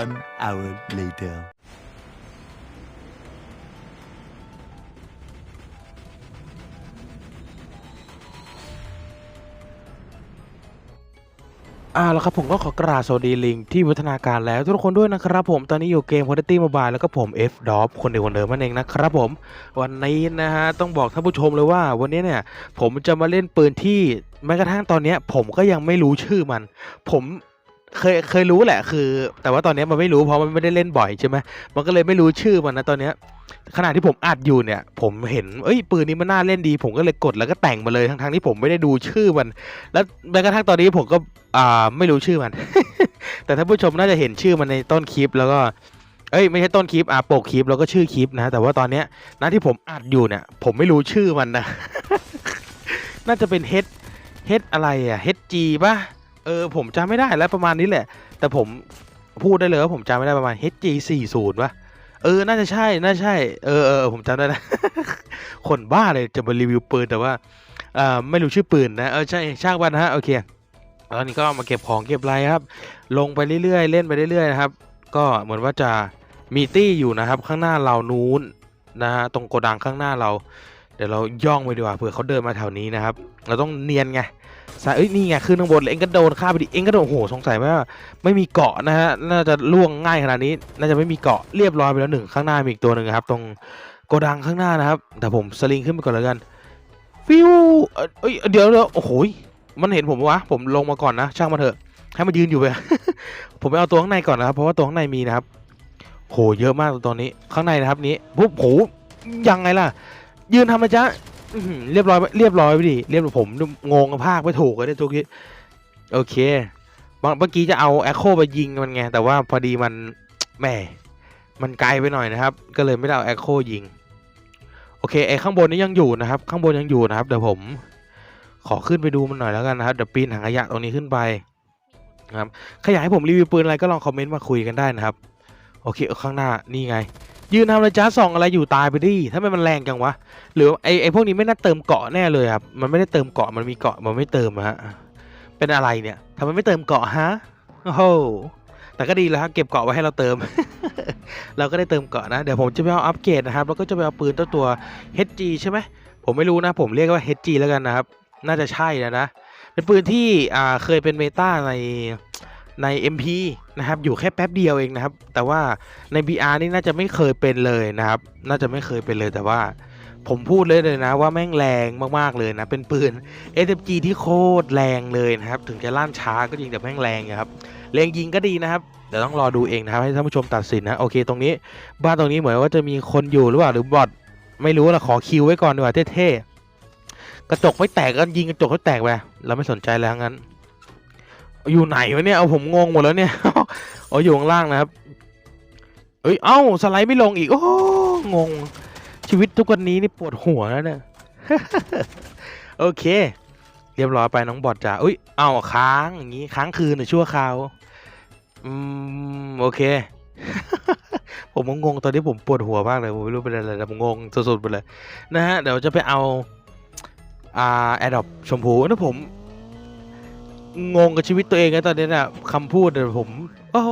One hour later. อ่าแล้วครับผมก็ขอกราบสวัสดีลิงที่วัฒนาการแล้วทุกคนด้วยนะครับผมตอนนี้อยู่เกม Quality Mobile แล้วก็ผม F d o p คนเดียวคนเดิมนั่นเองนะครับผม วันนี้นะฮะต้องบอกท่านผู้ชมเลยว่า วันนี้เนี่ยผมจะมาเล่นปืนที่แม้กระทั่งตอนนี้ผมก็ยังไม่รู้ชื่อมัน ผม เคยเคยรู้แหละคือ แต่ว่าตอนนี้มันไม่รู้เพราะมันไม่ได้เล่นบ่อยใช่ไหมมันก็เลยไม่รู้ชื่อมันนะตอนเนี้ยขณะที่ผมอัดอยู่เนี่ย ผมเห็นเอ้ยปืนนี้มันน่าเล่นดี ผมก็เลยกดแล้วก็แต่งมาเลยทั้งๆที่ผมไม่ได้ดูชื่อมัน แล้วแม้กระทั่งตอนนี้ผมก็อ่าไม่รู้ชื่อมัน แต่ท่านผู้ชมน่าจะเห็นชื่อมันในต้นคลิปแล้วก็เอ้ยไม่ใช่ต้นคลิปอ่าปกคลิปแล้วก็ชื่อคลิปนะ แต่ว่าตอนเนี้ยนะที่ผมอัดอยู่เนี่ย ผมไม่รู้ชื่อมันนะ น่าจะเป็นเฮดเฮดอะไรอะเฮดจีป่ะ เออผมจำไม่ได้แล้วประมาณนี้แหละ แต่ผมพูดได้เลยว่าผมจำไม่ได้ประมาณ HG 40ป่ะเออ น่าจะใช่ น่าใช่ เออเออผมจำได้นะ คนบ้าเลยจะมารีวิวปืนแต่ว่าอ่าไม่รู้ชื่อปืนนะ เออใช่ช่างวันนฮะ โอเค ตอนนี้ก็มาเก็บของเก็บไรครับ ลงไปเรื่อยๆ เล่นไปเรื่อยๆนะครับ ก็เหมือนว่าจะมีตี้อยู่นะครับ ข้างหน้าเรานู้นนะฮะ ตรงโกดังข้างหน้าเรา เดี๋ยวเราย่องไปดีกว่าเผื่อเขาเดินมาแถวนี้นะครับ เราต้องเนียนไง สายเอ้ยนี่ไงขึ้นข้างบนเลยเอ็งก็โดนฆ่าไปดิเอ็งก็โดนโอ้โหสงสัยว่าไม่มีเกาะนะฮะน่าจะล่วงง่ายขนาดนี้ น่าจะไม่มีเกาะเรียบร้อยไปแล้วหนึ่งข้างหน้ามีอีกตัวหนึ่งครับ ตรงโกดังข้างหน้านะครับ แต่ผมสลิงขึ้นไปก่อนแล้วกันฟิวเอ้ยเดี๋ยวเดี๋ยวโอ้โหยมันเห็นผมวะผมลงมาก่อนนะ ช่างมันเถอะให้มันยืนอยู่ไปผมไปเอาตัวข้างในก่อนนะครับ เพราะว่าตัวข้างในมีนะครับโหเยอะมากตอนนี้ข้างในนะครับนี้ปุ๊บโหยังไงล่ะ ยืนทำไมจ๊ะ อื้อหือเรียบร้อยเรียบร้อยไปดิเรียบร้อยผมงงกับภาคไม่ถูกเลยเนี่ยทุกทีโอเคเมื่อกี้จะเอาแอคโคไปยิงมันไงแต่ว่าพอดีมันแหมมันไกลไปหน่อยนะครับ ก็เลยไม่ได้เอาแอคโคยิง โอเคไอ้ข้างบนนี้ยังอยู่นะครับ ข้างบนยังอยู่นะครับเดี๋ยวผม ขอขึ้นไปดูมันหน่อยแล้วกันนะครับเดี๋ยวปีนถังขยะตรงนี้ขึ้นไปนะครับใครอยากให้ผมรีวิวปืนอะไรก็ลองคอมเมนต์มาคุยกันได้นะครับ โอเคข้างหน้านี่ไง ยืนทำอะไรจ้าส่องอะไรอยู่ตายไปดิถ้าไม่มันแรงจังวะ หรือไอไอพวกนี้ไม่น่าเติมเกาะแน่เลยครับ มันไม่ได้เติมเกาะ มันมีเกาะ มันไม่เติมฮะ เป็นอะไรเนี่ยทำไมไม่เติมเกาะฮะ โอ้โห แต่ก็ดีแล้วครับเก็บเกาะไว้ให้เราเติม เราก็ได้เติมเกาะนะ เดี๋ยวผมจะไปเอาอัปเกรดนะครับ แล้วก็จะไปเอาปืนตัวตัว HG ใช่ไหม ผมไม่รู้นะ ผมเรียกว่า HG แล้วกันนะครับ น่าจะใช่นะนะ เป็นปืนที่อ่าเคยเป็นเมตาใน ใน MP นะครับอยู่แค่แป๊บเดียวเองนะครับ แต่ว่าใน BR นี่น่าจะไม่เคยเป็นเลยนะครับ น่าจะไม่เคยเป็นเลยแต่ว่าผมพูดเลยเลยนะว่าแม่งแรงมากๆเลยนะ เป็นปืน SMG ที่โคตรแรงเลยนะครับ ถึงจะลั่นช้าก็จริงแต่แม่งแรงนะครับแรงยิงก็ดีนะครับเดี๋ยวต้องรอดูเองนะครับ ให้ท่านผู้ชมตัดสินนะโอเค ตรงนี้ บ้านตรงนี้เหมือนว่าจะมีคนอยู่หรือเปล่าหรือบอทไม่รู้ละขอคิวไว้ก่อนดีกว่าเท่ๆกระจกไม่แตกก็ยิงกระจกให้แตกไปเราไม่สนใจแล้วงั้น อยู่ไหนวะเนี่ยเอาผมงงหมดแล้วเนี่ยอ๋ออยู่ข้างล่างนะครับเอ้ยเอ้าสไลด์ไม่ลงอีกโอ้งง ชีวิตทุกวันนี้นี่ปวดหัวแล้วเนี่ยโอเค เรียบร้อยไปน้องบอดจ้าอุ้ยเอ้าค้างอย่างงี้ค้างคืนหรือชั่วคราวอืมโอเค ผมงงตอนนี้ผมปวดหัวมากเลยผมไม่รู้เป็นอะไรแต่ผมงงสุดๆไปเลยนะฮะเดี๋ยวจะไปเอาอ่าแอดดอปชมพูนะผม งงกับชีวิตตัวเองนะตอนนี้นะคำพูดเนี่ยผม โอ้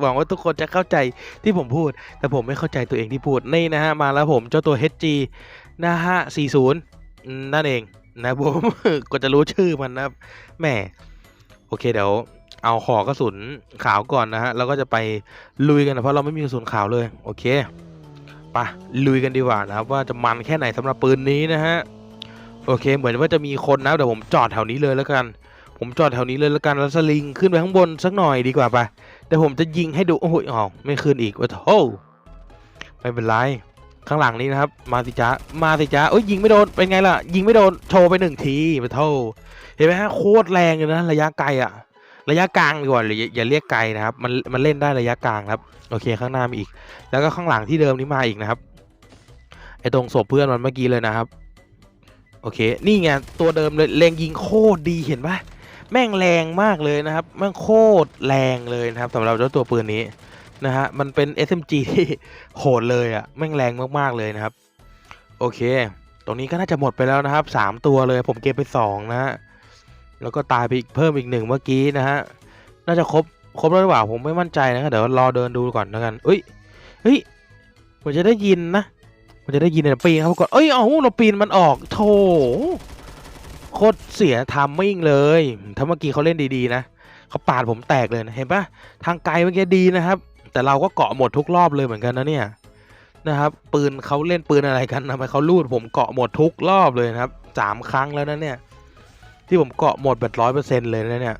หวังว่าทุกคนจะเข้าใจที่ผมพูด แต่ผมไม่เข้าใจตัวเองที่พูด นี่นะฮะ มาแล้วผมเจ้าตัว HG นะฮะ 40 นั่นเองนะผมก็จะรู้ชื่อมันนะแหม่โอเคเดี๋ยวเอาขอกระสุนขาวก่อนนะฮะแล้วก็จะไปลุยกันนะเพราะเราไม่มีกระสุนขาวเลย โอเคปะลุยกันดีกว่านะครับว่าจะมันแค่ไหนสำหรับปืนนี้นะฮะ โอเค เหมือนว่าจะมีคนนะเดี๋ยวผมจอดแถวนี้เลยแล้วกัน ผมจอดแถวนี้เลยแล้วกันแล้วสลิงขึ้นไปข้างบนสักหน่อยดีกว่าปเดี๋ยวผมจะยิงให้ดูโอ้โหอ๋อไม่ขึ้นอีกว่าโธ่ไม่เป็นไรข้างหลังนี้นะครับ มาสิจ้ามาสิจ้าเอ้ยยิงไม่โดนเป็นไงล่ะ ยิงไม่โดนโชว์ไปหนึ่งทีไปโธ่เห็นไหมฮะโคตรแรงเลยนะระยะไกลอะระยะกลางดีกว่าอยอย่าเรียกไกลนะครับ มันมันเล่นได้ระยะกลางครับ โอเคข้างหน้ามีอีก แล้วก็ข้างหลังที่เดิมนี้มาอีกนะครับไอตรงศพเพื่อนมันเมื่อกี้เลยนะครับ โอเค นี่ไง ตัวเดิมเลยแรงยิงโคตรดีเห็นปะแม่งแรงมากเลยนะครับ แม่งโคตรแรงเลยนะครับสำหรับเจ้าตัวปืนนี้นะฮะ มันเป็น SMG ที่โหดเลยอะ่ะ แม่งแรงมากๆเลยนะครับ โอเค ตรงนี้ก็น่าจะหมดไปแล้วนะครับสามตัวเลย ผมเก็บไปสองนะฮะ แล้วก็ตายไปอีกเพิ่มอีกหนึ่งเมื่อกี้นะฮะ น่าจะครบ ครบแล้วหรือเปล่า ผมไม่มั่นใจนะครับเดี๋ยวรอเดินดูก่อนแล้วกันเอ้ย เฮ้ยผมจะได้ยินนะ มันจะได้ยินเนี่ยปีนครับก่อนเอ้ยเอาเราปีนมันออกโธ่โคตรเสียทามมิ่งเลย ถ้าเมื่อกี้เขาเล่นดีๆนะเขาปาดผมแตกเลยนะเห็นปะทางไกลเมื่อกี้ดีนะครับ แต่เราก็เกาะหมดทุกรอบเลยเหมือนกันนะเนี่ยนะครับ ปืนเขาเล่นปืนอะไรกันทำไมเขาลูดผมเกาะหมดทุกรอบเลยนะครับสามครั้งแล้วนะเนี่ย ที่ผมเกาะหมดแบบร้อยเปอร์เซ็นต์เลยนะเนี่ย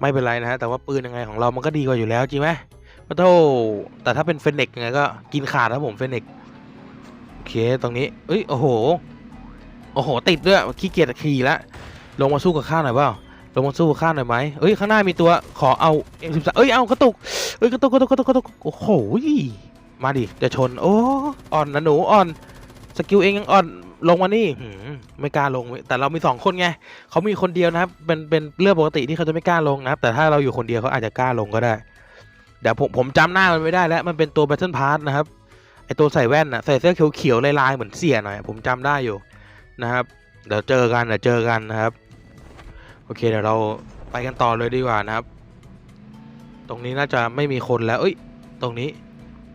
ไม่เป็นไรนะฮะแต่ว่าปืนยังไงของเรามันก็ดีกว่าอยู่แล้วจริงไหมปะโทแต่ถ้าเป็นเฟนเนกยังไงก็กินขาดครับผมเฟนเนก เคตรงนี้เอ้ยโอ้โหโอ้โหติดด้วยขี้เกียจขี่ละลงมาสู้กับข้าหน่อยเปล่าลงมาสู้กับข้าหน่อยไหมเอ้ยข้างหน้ามีตัวขอเอา M13 เอ้ยเอากระตุกเอ้ยกระตุกกระตุกกระตุกกระตุกโอ้โหมาดิจะชนโอ้อ่อนนะหนูอ่อนสกิลเองยังอ่อนลงมานี่หืมไม่กล้าลง แต่เรามีสองคนไงเขามีคนเดียวนะครับ เป็นเป็นเรื่องปกติที่เขาจะไม่กล้าลงนะครับ แต่ถ้าเราอยู่คนเดียวเขาอาจจะกล้าลงก็ได้ เดี๋ยวผมผมจำหน้ามันไม่ได้แล้ว มันเป็นตัว Battle Pass นะครับ ไอตัวใส่แว่นอะใส่เสื้อเขียวๆลายๆเหมือนเสียหน่อยผมจำได้อยู่นะครับ เดี๋ยวเจอกันเดี๋ยวเจอกันนะครับ โอเคเดี๋ยวเราไปกันต่อเลยดีกว่านะครับ ตรงนี้น่าจะไม่มีคนแล้วเอ้ย ตรงนี้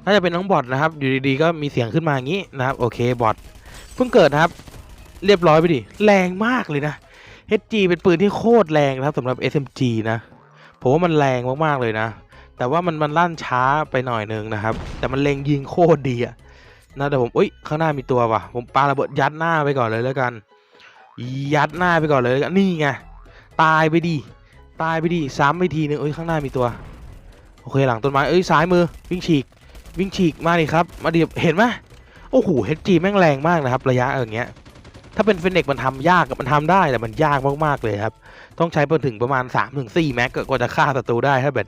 น่าจะเป็นน้องบอทนะครับ อยู่ดีๆก็มีเสียงขึ้นมาอย่างนี้นะครับ โอเคบอทเพิ่งเกิดนะครับ เรียบร้อยไปดิแรงมากเลยนะ HG เป็นปืนที่โคตรแรงนะครับสำหรับ SMG นะผมว่ามันแรงมากๆเลยนะ แต่ว่ามันมันลั่นช้าไปหน่อยนึงนะครับ แต่มันเล็งยิงโคตรดีอะนะแต่ผมอุ้ยข้างหน้ามีตัวว่ะ ผมปาระเบิดยัดหน้าไปก่อนเลยแล้วกัน ยัดหน้าไปก่อนเลยนี่ไงตายไปดิตายไปดิซ้ำไปทีนึงเอ้ยข้างหน้ามีตัวโอเคหลังต้นไม้เอ้ยซ้ายมือวิ่งฉีกวิ่งฉีกมาดิครับ มาดิเห็นไหมโอ้โห HG แม่งแรงมากนะครับระยะอย่างเงี้ย ถ้าเป็นเฟนเน็กมันทำยากมันทำได้แต่มันยากมากๆเลยครับ ต้องใช้ไปถึงประมาณ3าถึงสแม็กกว่าจะฆ่าศัตรูได้ถ้าแบบ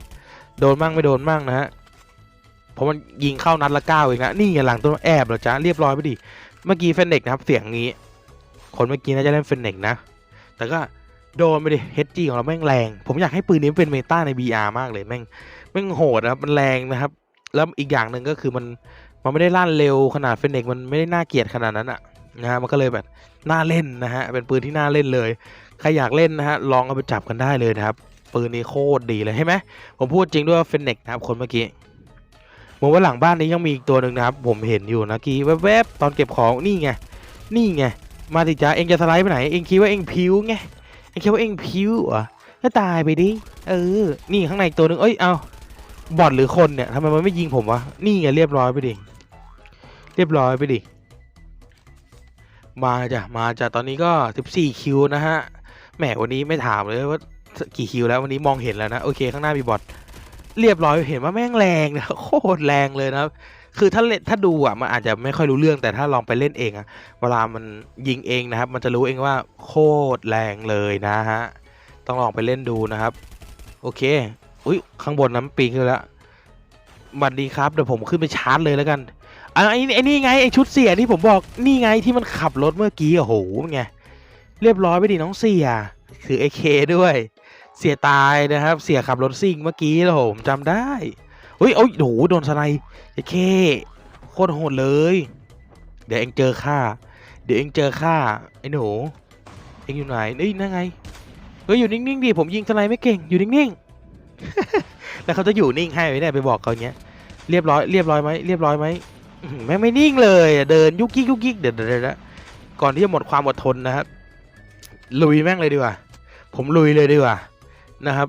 โดนมั่งไม่โดนมั่งนะฮะเพราะมันยิงเข้านัดละเก้าเองนะนี่หลังต้นแอบเหรอจ๊ะเรียบร้อยไปดิเมื่อกี้เฟนเน็กนะครับเสียงนี้ คนเมื่อกี้น่าจะเล่นเฟนเน็กนะ แต่ก็โดนไปดิเฮดจีของเราแม่งแรง ผมอยากให้ปืนนี้เป็นเมตาใน BR มากเลยแม่งแม่งโหดนะครับมันแรงนะครับ แล้วอีกอย่างหนึ่งก็คือมันมันไม่ได้ลั่นเร็วขนาดเฟนเน็กมันไม่ได้น่าเกลียดขนาดนั้นอะนะฮะมันก็เลยแบบน่าเล่นนะฮะเป็นปืนที่น่าเล่นเลย ใครอยากเล่นนะฮะลองเอาไปจับกันได้เลยนะครับ ปืนนี้โคตรดีเลยใช่ไหมผมพูดจริงด้วยว่าเฟนเน็กนะครับคนเมื่อกี้ผมว่าหลังบ้านนี้ยังมีอีกตัวหนึ่งนะครับ ผมเห็นอยู่นะกี้แวบๆตอนเก็บของนี่ไงนี่ไงมาติจ้าเองจะสไลด์ไปไหนเองคิดว่าเองพิวไงเองคิดว่าเองพิวเหรอก็ตายไปดิเออ นี่ข้างในอีกตัวหนึ่งเอ้ยเอาบอดหรือคนเนี่ยทำไมมันไม่ยิงผมวะนี่ไงเรียบร้อยไปดิเรียบร้อยไปดิมาจ้ะมาจ้ะตอนนี้ก็ 14 คิวนะฮะแหมวันนี้ไม่ถามเลยว่า กี่คิวแล้ววันนี้มองเห็นแล้วนะ โอเค ข้างหน้ามีบอทเรียบร้อยเห็นว่าแม่งแรงนะโคตรแรงเลยนะครับ คือถ้าเล่นถ้าดูอะมันอาจจะไม่ค่อยรู้เรื่องแต่ถ้าลองไปเล่นเองอะเวลามันยิงเองนะครับ มันจะรู้เองว่าโคตรแรงเลยนะฮะต้องลองไปเล่นดูนะครับ โอเคอุ้ยข้างบนน้ำปีนขึ้นแล้วบัดดีครับเดี๋ยวผมขึ้นไปชาร์จเลยแล้วกันไอ้ไอ้นี่ไงไอ้ชุดเสียที่ผมบอกนี่ไงที่มันขับรถเมื่อกี้โอ้โหไงเรียบร้อยไปดิน้องเสียคือไอเคด้วย เสียตายนะครับ เสียขับรถซิ่งเมื่อกี้แล้วผมจำได้เฮ้ยโอ้ยโอ้โหโดนสไนไอเคโคตรโหดเลย เดี๋ยวเองเจอข้าเดี๋ยวเองเจอข้าไอ้หนูเองอยู่ไหนเอ้ยนั่นไงเฮ้ยอยู่นิ่งๆดิผมยิงสไนไม่เก่งอยู่นิ่งๆแล้วเขาจะอยู่นิ่งให้ไหมเนี่ยไปบอกเขาเงี้ยเรียบร้อยเรียบร้อยไหมเรียบร้อยไหมแม่งไม่นิ่งเลยเดินยุกยิกยุกยิกเดี๋ยวเดี๋ยวเดี๋ยวเดี๋ยวก่อนที่จะหมดความอดทนนะครับลุยแม่งเลยดีกว่า ผมลุยเลยดีกว่า นะครับ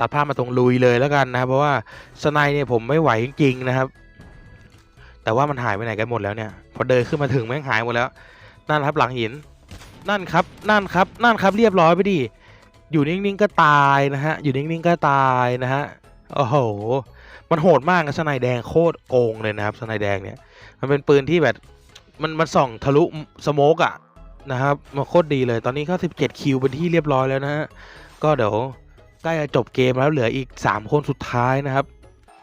ตัดภาพมาตรงลุยเลยแล้วกันนะครับเพราะว่าสไนเนี่ยผมไม่ไหวจริงๆนะครับ แต่ว่ามันหายไปไหนกันหมดแล้วเนี่ย พอเดินขึ้นมาถึงแม่งหายหมดแล้ว นั่นครับหลังหิน นั่นครับ นั่นครับ นั่นครับเรียบร้อยไปดิอยู่นิ่งๆก็ตายนะฮะ อยู่นิ่งๆก็ตายนะฮะโอ้โห มันโหดมากนะสไนแดงโคตรโกงเลยนะครับสไนแดงเนี่ย มันเป็นปืนที่แบบมันมันส่องทะลุสโมกอะนะครับมันโคตรดีเลย ตอนนี้ก็17คิวเป็นที่เรียบร้อยแล้วนะฮะ ก็เดี๋ยวใกล้จะจบเกมแล้วเหลืออีก 3 คนสุดท้ายนะครับ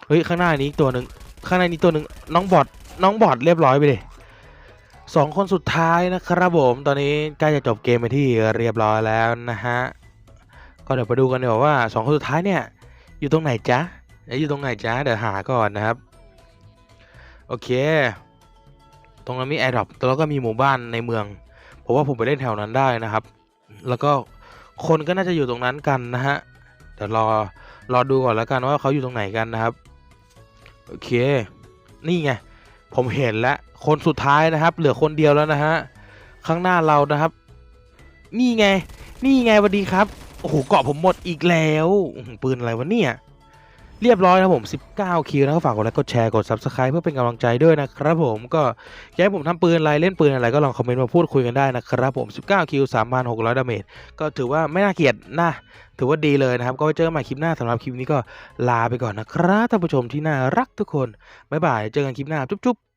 เฮ้ย ข้างหน้านี้อีกตัวหนึ่งข้างในนี้ตัวหนึ่งน้องบอดน้องบอดเรียบร้อยไปเลยสองคนสุดท้ายนะครับผม ตอนนี้ใกล้จะจบเกมไปที่เรียบร้อยแล้วนะฮะ ก็เดี๋ยวไปดูกันดีกว่าว่าสองคนสุดท้ายเนี่ย อยู่ตรงไหนจ๊ะเอ๊ะอยู่ตรงไหนจ๊ะเดี๋ยวหาก่อนนะครับ โอเค ตรงนั้นมีแอร์ดรอปแล้วก็มีหมู่บ้านในเมือง ผมว่าผมไปเล่นแถวนั้นได้นะครับ แล้วก็ คนก็น่าจะอยู่ตรงนั้นกันนะฮะเดี๋ยวรอรอดูก่อนแล้วกันว่าเขาอยู่ตรงไหนกันนะครับ โอเค นี่ไง ผมเห็นแล้วคนสุดท้ายนะครับ เหลือคนเดียวแล้วนะฮะข้างหน้าเรานะครับ นี่ไง นี่ไงสวัสดีครับโอ้โหเกาะผมหมดอีกแล้วปืนอะไรวะเนี่ย เรียบร้อยนะผม 19 คิวนะครับฝากกดไลค์กดแชร์กด Subscribe เพื่อเป็นกำลังใจด้วยนะครับผมก็อยากให้ผมทำปืนอะไรเล่นปืนอะไรก็ลองคอมเมนต์มาพูดคุยกันได้นะครับผม 19 คิว 3,600 ดาเมจก็ถือว่าไม่น่าเกลียดนะ ถือว่าดีเลยนะครับ ก็ไว้เจอกันใหม่คลิปหน้าสำหรับคลิปนี้ก็ลาไปก่อนนะครับท่านผู้ชมที่น่ารักทุกคนบ๊ายบายเจอกันคลิปหน้าจุ๊บๆ